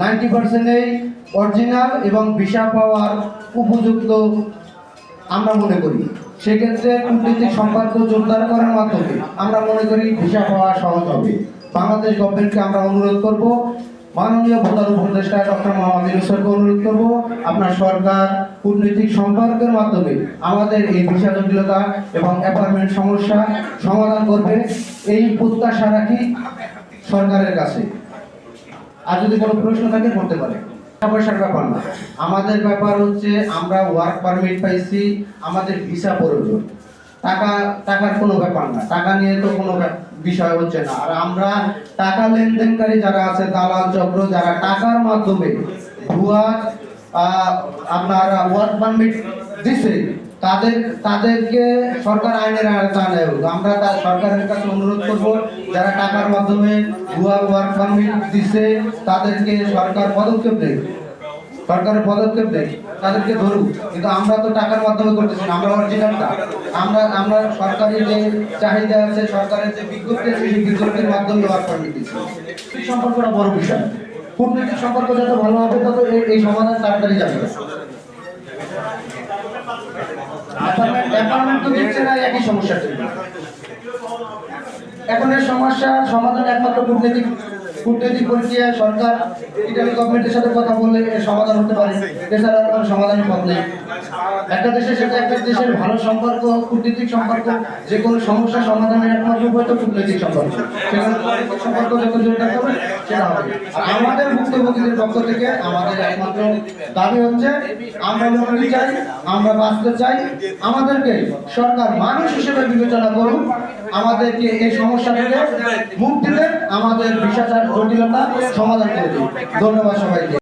Ninety পার্সেন্টেই original এবং visa পাওয়ার উপযুক্ত আমরা মনে করি। সেক্ষেত্রে কূটনৈতিক সম্পর্ক জোরদার করার মাধ্যমে আমরা মনে করি ভিসা পাওয়া সহজ হবে। বাংলাদেশ গভর্নমেন্টকে আমরা অনুরোধ করব। মাননীয় ভোটার উপদেষ্টা ডক্টর মোহাম্মদ ইউসুফকে অনুরোধ করব, আপনার সরকার কূটনৈতিক সম্পর্কের মাধ্যমে আমাদের এই ভিসা জটিলতা এবং অ্যাপার্টমেন্ট সমস্যা সমাধান করবে। এই প্রত্যাশা রাখি সরকারের কাছে। আর যদি কোনো প্রশ্ন থাকে, করতে পারে। পয়সার ব্যাপার না। আমাদের ব্যাপার হচ্ছে, আমরা ওয়ার্ক পারমিট পাইছি, আমাদের ভিসা প্রয়োজন। টাকা, টাকার কোনো ব্যাপার না। টাকা নিয়ে তো কোনো বিষয় হচ্ছে না। আর আমরা টাকা লেনদেনকারী যারা আছে, দালাল, চক্র, যারা টাকার মাধ্যমে ভুয়া আপনার ওয়ার্ক পারমিট দিছে তাদের, তাদেরকে সরকার আইনের আওতায় আমরা তা সরকারের কাছে অনুরোধ করব, যারা টাকার মাধ্যমে ভুয়া ওয়ার্ক পারমিট দিচ্ছে তাদেরকে সরকার পদক্ষেপ নেয় সরকারের পদক্ষেপ নেয় তাদেরকে ধরুক। কিন্তু আমরা তো টাকার মাধ্যমে করতেছি না, আমরা অরিজিনালটা আমরা আমরা সরকারি যে চাহিদা আছে, সরকারের যে বিজ্ঞপ্তি আছে, সেই বিজ্ঞপ্তির মাধ্যমে ওয়ার্ক পারমিট দিচ্ছি এই সম্পর্কটা বড় বিষয়। কূটনৈতিক সম্পর্ক যত ভালো হবে, তত এই সমাধান তাড়াতাড়ি যাবে। একই সমস্যা এখন সমাধান একমাত্র প্রক্রিয়া, সরকার কথা বললে সমাধান হতে পারে। এছাড়া আর সমাধানের পথ নেই। একটা দেশের সাথে একটা দেশের ভালো সম্পর্ক, কূটনৈতিক সম্পর্ক, যে কোনো সমস্যা সমাধানের একমাত্র উপায় তো কূটনৈতিক সম্পর্ক। সেখানে সম্পর্ক যত জোরদার হবে সেটা হবে। আমাদের ভুক্তভোগীদের পক্ষ থেকে আমাদের একমাত্র দাবি হচ্ছে, আমরা মুক্তি চাই, আমরা বাঁচতে চাই। আমাদেরকে সরকার মানুষ হিসেবে বিবেচনা করুন। আমাদেরকে এই সমস্যা থেকে মুক্তি দেন। আমাদের বিষাচার জটিলতা সমাধান করে দিন। ধন্যবাদ সবাইকে।